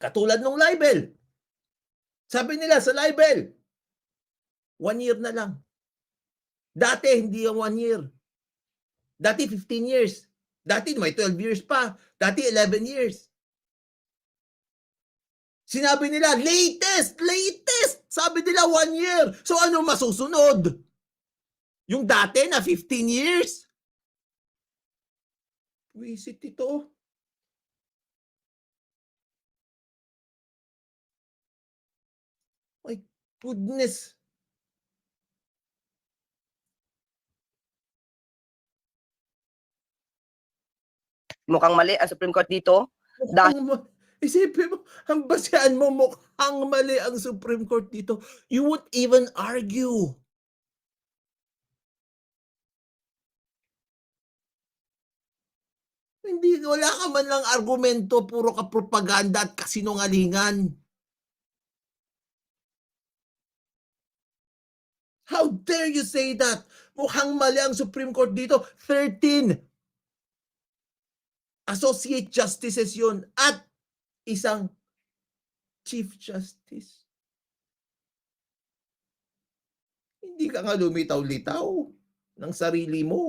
Katulad nung libel. Sabi nila sa libel, one year na lang. Dati, hindi yung one year. Dati, 15 years. Dati, may 12 years pa. Dati, 11 years. Sinabi nila, latest, latest. Sabi nila, one year. So, ano masusunod? Yung dati na 15 years? Wisit ito. My goodness. Mukhang mali ang Supreme Court dito. Dahil- Isipin mo, ang basehan mo mukhang mali ang Supreme Court dito. You would even argue. Hindi, wala ka man lang argumento, puro ka propaganda at kasinungalingan. How dare you say that? Mukhang mali ang Supreme Court dito. 13 associate justices yun at isang chief justice. Hindi ka nga lumitaw-litaw ng sarili mo.